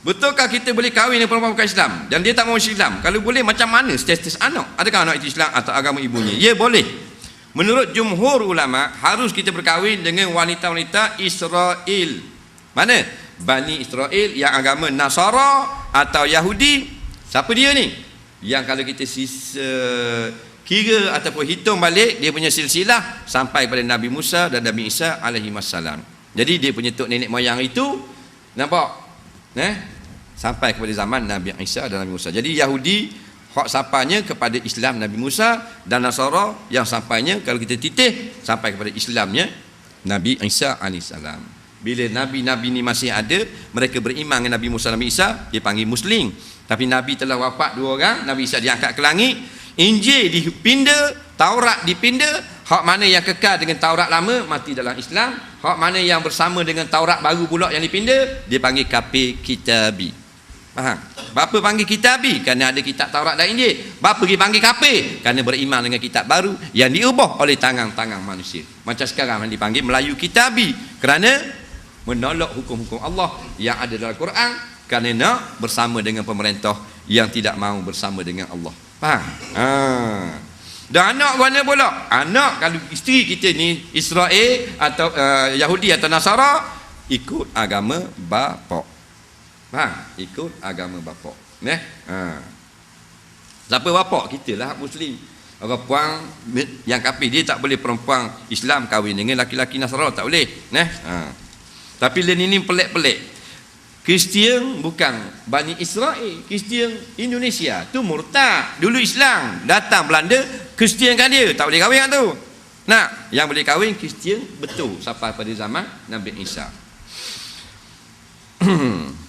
Betulkah kita boleh kahwin dengan perempuan bukan Islam dan dia tak mahu Islam? Kalau boleh macam mana status anak? Adakah anak itu Islam atau agama ibunya? Ya boleh. Menurut jumhur ulama harus kita berkahwin dengan wanita-wanita Israel. Mana? Bani Israel yang agama Nasara atau Yahudi. Siapa dia ni? Yang kalau kita sisa kira ataupun hitung balik dia punya silsilah sampai kepada Nabi Musa dan Nabi Isa alaihi wassalam. Jadi dia punya tok nenek moyang itu nampak eh sampai kepada zaman Nabi Isa dan Nabi Musa. Jadi Yahudi hak sampainya kepada Islam Nabi Musa dan Nasara yang sampainya kalau kita titih sampai kepada Islamnya Nabi Isa alaihissalam. Bila nabi-nabi ni masih ada, mereka beriman dengan Nabi Musa dan Nabi Isa, dia panggil muslim. Tapi nabi telah wafat dua orang, Nabi Isa diangkat ke langit, Injil dipinda, Taurat dipinda, hak mana yang kekal dengan Taurat lama mati dalam Islam, hak mana yang bersama dengan Taurat baru pula yang dipinda, dia panggil kafir kitabi. Faham? Bapa panggil kitabi kerana ada kitab Taurat dan Injil. Bapa pergi panggil kafir kerana beriman dengan kitab baru yang diubah oleh tangan-tangan manusia. Macam sekarang yang dipanggil Melayu kitabi kerana menolak hukum-hukum Allah yang ada dalam Quran kerana nak bersama dengan pemerintah yang tidak mahu bersama dengan Allah. Faham? Ha. Dan anak mana pula? Anak kalau isteri kita ni Israel atau uh, Yahudi atau Nasara ikut agama bapa. Faham? Ikut agama bapa. Neh. Ha. Siapa bapa? Kita lah muslim. Orang puang yang kafir dia tak boleh perempuan Islam kahwin dengan laki-laki Nasara tak boleh. Neh. Ha. Tapi lain ini pelik-pelik. Kristian bukan Bani Israel, Kristian Indonesia. Tu murtad. Dulu Islam, datang Belanda, Kristian kan dia, tak boleh kahwin kan tu. Nah, yang boleh kahwin Kristian betul sampai pada zaman Nabi Isa.